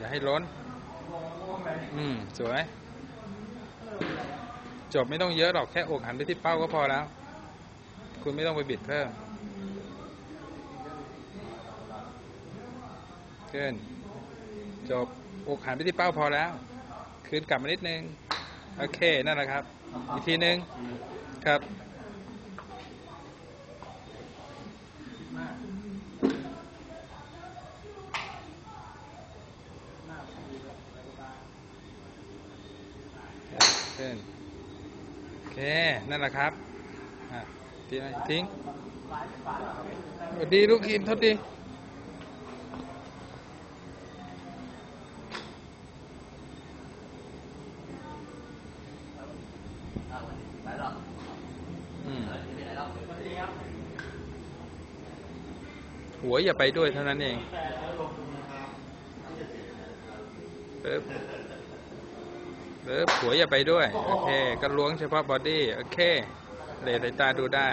อย่าให้ล้น อืม สวย จบไม่ต้องเยอะหรอกแค่อกหันไปที่เป้าก็พอแล้ว คุณไม่ต้องไปบิดเพิ่มขึ้นจบอกหันไปที่เป้าพอแล้ว คืนกลับมานิดนึง โอเค นั่นแหละครับ อีกทีนึง ครับ ขึ้น โอเค นั่นแหละครับทิ้งทิ้งสวัสดีลูกทีมทษดีอืมหัวอย่าไปด้วยเท่านั้นเองปึ๊บ หรือหัวอย่าไปด้วย โอเค ก็ล้วงเฉพาะบอดี้ โอเค เลสายตาดูได้